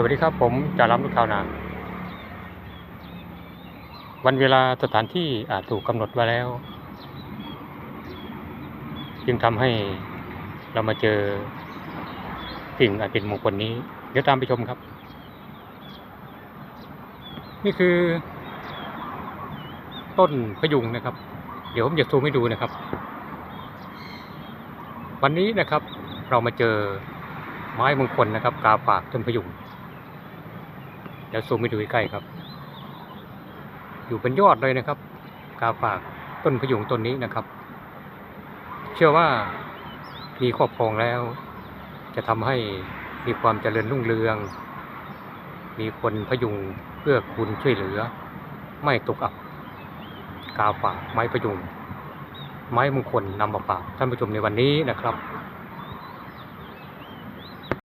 สวัสดีครับผมจาล้ำลูกชาวนา วันเวลาสถานที่อาจถูกกำหนดไว้แล้ว จึงทำให้เรามาเจอสิ่งอันเป็นมงคลนี้ เดี๋ยวตามไปชมครับ นี่คือ ต้นพยุงนะครับ เดี๋ยวผมจะซูมให้ดูนะครับ วันนี้นะครับ เรามาเจอไม้มงคลนะครับ กาฝากต้นพยุง เดี๋ยวซูมไปดูใกล้ๆครับ อยู่เป็นยอดเลยนะครับ กาฝากต้นพยุงต้นนี้นะครับ เชื่อว่ามีครอบครองแล้ว จะทำให้มีความเจริญรุ่งเรือง มีคนพยุงเพื่อคุณช่วยเหลือ ไม่ตกอับ กาฝากไม้พยุงไม้มงคลนำมาฝากท่านผู้ชมในวันนี้นะครับ